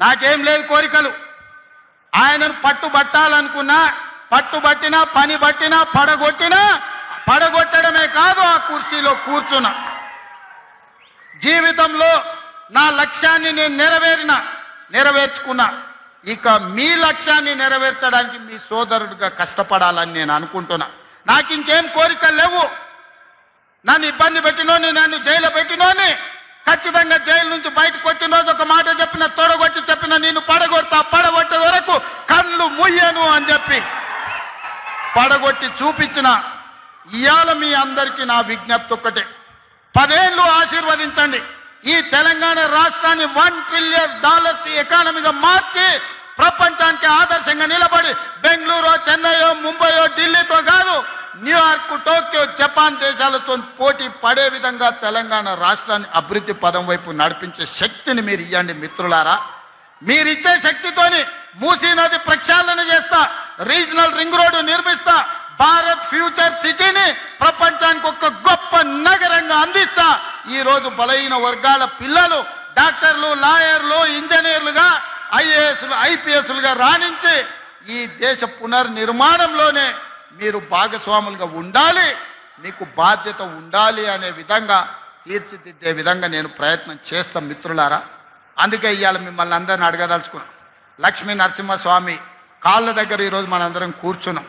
నాకేం లేదు కోరికలు. ఆయనను పట్టుబట్టాలనుకున్నా పట్టుబట్టినా పని బట్టినా పడగొట్టినా పడగొట్టడమే కాదు ఆ కుర్చీలో కూర్చున్నా. జీవితంలో నా లక్ష్యాన్ని నేను నెరవేరిన నెరవేర్చుకున్నా. ఇక మీ లక్ష్యాన్ని నెరవేర్చడానికి మీ సోదరుడిగా కష్టపడాలని నేను అనుకుంటున్నా. నాకు ఇంకేం కోరికలు లేవు. నన్ను ఇబ్బంది పెట్టినోని నన్ను జైలు పెట్టినోని ఖచ్చితంగా జైలు నుంచి బయటకు వచ్చిన రోజు ఒక మాట చెప్పిన తొడగొట్టి చెప్పిన నేను పడగొడతా పడగొట్టే వరకు కళ్ళు ముయ్యను అని చెప్పి పడగొట్టి చూపించిన ఇవాళ మీ అందరికీ నా విజ్ఞప్తి ఒక్కటే. పదేళ్ళు ఆశీర్వదించండి. ఈ తెలంగాణ రాష్ట్రాన్ని వన్ ట్రిలియన్ డాలర్స్ ఎకానమీగా మార్చి ప్రపంచానికి ఆదర్శంగా నిలబడి బెంగళూరు చెన్నైయో ముంబయో ఢిల్లీతో కాదు న్యూయార్క్ టోక్యో జపాన్ దేశాలతో పోటీ పడే విధంగా తెలంగాణ రాష్ట్రాన్ని అభివృద్ధి పదం వైపు నడిపించే శక్తిని మీరు ఇవ్వండి మిత్రులారా. మీరిచ్చే శక్తితోని మూసీ నది ప్రక్షాళన రీజనల్ రింగ్ రోడ్డు నిర్మిస్తా. భారత్ ఫ్యూచర్ సిటీని ప్రపంచానికి ఒక గొప్ప నగరంగా అందిస్తా. ఈ రోజు బలహీన వర్గాల పిల్లలు డాక్టర్లు లాయర్లు ఇంజనీర్లుగా ఐఏఎస్లు ఐపీఎస్లుగా రాణించి ఈ దేశ పునర్నిర్మాణంలోనే మీరు భాగస్వాములుగా ఉండాలి మీకు బాధ్యత ఉండాలి అనే విధంగా తీర్చిదిద్దే విధంగా నేను ప్రయత్నం చేస్తాం మిత్రులారా. అందుకే ఇవాళ మిమ్మల్ని అందరిని అడగదలుచుకున్నాను లక్ష్మీ నరసింహస్వామి కాళ్ళ దగ్గర ఈరోజు మనందరం కూర్చున్నాం.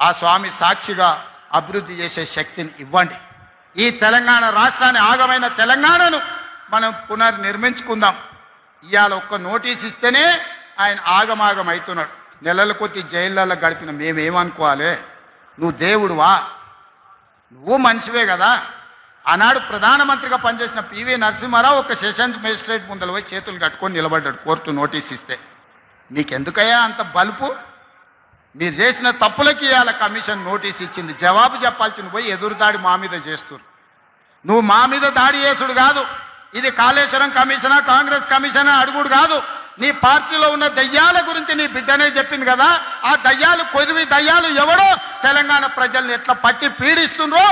ఆ స్వామి సాక్షిగా అభివృద్ధి చేసే శక్తిని ఇవ్వండి. ఈ తెలంగాణ రాష్ట్రాన్ని ఆగమైన తెలంగాణను మనం పునర్నిర్మించుకుందాం. ఇవాళ ఒక్క నోటీస్ ఇస్తేనే ఆయన ఆగమాగం అవుతున్నాడు. నెలల కొద్ది జైళ్ళల్లో గడిపిన మేమేమనుకోవాలి? నువ్వు దేవుడువా? నువ్వు మనిషివే కదా. ఆనాడు ప్రధానమంత్రిగా పనిచేసిన పివి నరసింహారావు ఒక సెషన్స్ మేజిస్ట్రేట్ ముందర పోయి చేతులు కట్టుకొని నిలబడ్డాడు. కోర్టు నోటీస్ ఇస్తే. నీకెందుకయ్యా అంత బలుపు? మీరు చేసిన తప్పులకి ఇవాళ కమిషన్ నోటీస్ ఇచ్చింది. జవాబు చెప్పాల్సింది పోయి ఎదురుదాడి మా మీద చేస్తురు నువ్వు మా మీద దాడి చేసుడు కాదు. ఇది కాళేశ్వరం కమిషనా కాంగ్రెస్ కమిషనా అడుగుడు కాదు. నీ పార్టీలో ఉన్న దయ్యాల గురించి నీ బిడ్డనే చెప్పింది కదా. ఆ దయ్యాలు కొరివి దయ్యాలు ఎవడో తెలంగాణ ప్రజల్ని ఎట్లా పట్టి పీడిస్తుండ్రో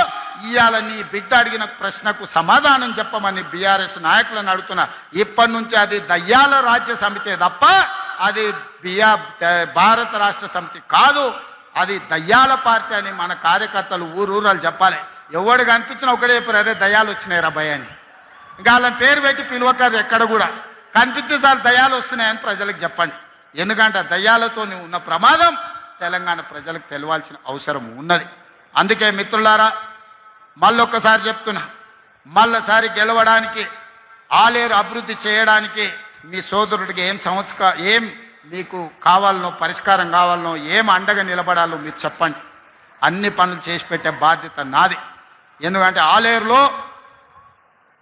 ఇవాళ నీ బిడ్డ అడిగిన ప్రశ్నకు సమాధానం చెప్పమని బీఆర్ఎస్ నాయకులను అడుగుతున్నా. ఇప్పటి నుంచి అది దయ్యాల రాజ్య సమితే తప్ప అది బియా భారత రాష్ట్ర సమితి కాదు అది దయ్యాల పార్టీ అని మన కార్యకర్తలు ఊరూరాలు చెప్పాలి. ఎవడు కనిపించినా ఒకటే చెప్పారు అరే దయ్యాలు వచ్చినాయి రా భయాన్ని అని. ఇంకా వాళ్ళని పేరు పెట్టి పిలువకారు ఎక్కడ కూడా. కనిపిస్తే చాలు దయ్యాలు వస్తున్నాయని ప్రజలకు చెప్పండి. ఎందుకంటే ఆ దయ్యాలతో ఉన్న ప్రమాదం తెలంగాణ ప్రజలకు తెలవాల్సిన అవసరం ఉన్నది. అందుకే మిత్రులారా మళ్ళొక్కసారి చెప్తున్నా మళ్ళసారి గెలవడానికి ఆలేరు అభివృద్ధి చేయడానికి మీ సోదరుడికి ఏం సంస్కార ఏం మీకు కావాలనో పరిష్కారం కావాలనో ఏం అండగా నిలబడాలో మీరు చెప్పండి. అన్ని పనులు చేసి పెట్టే బాధ్యత నాది. ఎందుకంటే ఆలేరులో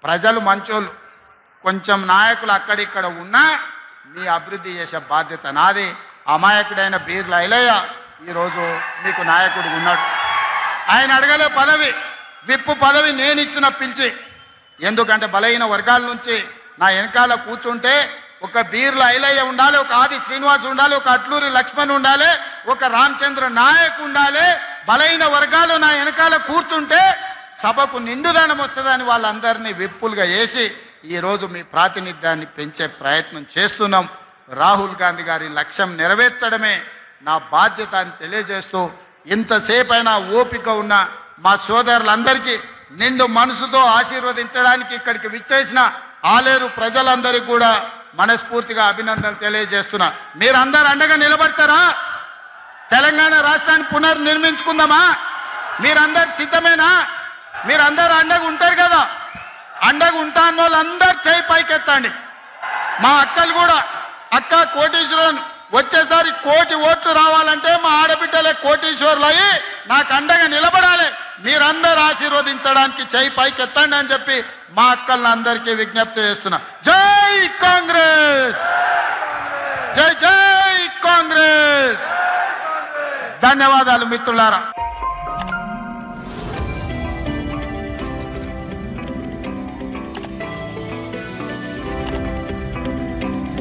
ప్రజలు మంచోళ్ళు. కొంచెం నాయకులు అక్కడిక్కడ ఉన్నా మీ అభివృద్ధి చేసే బాధ్యత నాది. అమాయకుడైన బీర్ల ఐలయ్య ఈరోజు మీకు నాయకుడు ఉన్నాడు. ఆయన అడగలే పదవి. విప్పు పదవి నేను ఇచ్చిన పిలిచి. ఎందుకంటే బలహీన వర్గాల నుంచి నా వెనకాల కూర్చుంటే ఒక బీర్ల ఐలయ్య ఉండాలి ఒక ఆది శ్రీనివాస్ ఉండాలి ఒక అట్లూరి లక్ష్మణ్ ఉండాలి ఒక రామచంద్ర నాయక్ ఉండాలి. బలైన వర్గాలు నా వెనకాల కూర్చుంటే సభకు నిండుదానం వస్తుందని వాళ్ళందరినీ విప్పులుగా వేసి ఈరోజు మీ ప్రాతినిధ్యాన్ని పెంచే ప్రయత్నం చేస్తున్నాం. రాహుల్ గాంధీ గారి లక్ష్యం నెరవేర్చడమే నా బాధ్యత అని తెలియజేస్తూ ఇంతసేపైనా ఓపిక ఉన్న మా సోదరులందరికీ నిండు మనసుతో ఆశీర్వదించడానికి ఇక్కడికి విచ్చేసిన ఆలేరు ప్రజలందరికీ కూడా మనస్ఫూర్తిగా అభినందనలు తెలియజేస్తున్నా. మీరందరూ అండగా నిలబడతారా? తెలంగాణ రాష్ట్రాన్ని పునర్నిర్మించుకుందామా? మీరందరు సిద్ధమేనా? మీరందరూ అండగా ఉంటారు కదా? అండగా ఉంటా అన్న వాళ్ళందరూ చేయి పైకెత్తండి. మా అక్కలు కూడా అక్క కోటీశ్వరులను వచ్చేసారి కోటి ఓట్లు రావాలంటే మా ఆడబిడ్డలే కోటీశ్వరులు అయ్యి నాకు అండగా నిలబడ మీరందరూ ఆశీర్వదించడానికి చేయి పైకెత్తండి అని చెప్పి మా అక్కలందరికీ విజ్ఞప్తి చేస్తున్నా. జై కాంగ్రెస్! జై జై కాంగ్రెస్! ధన్యవాదాలు మిత్రులారా.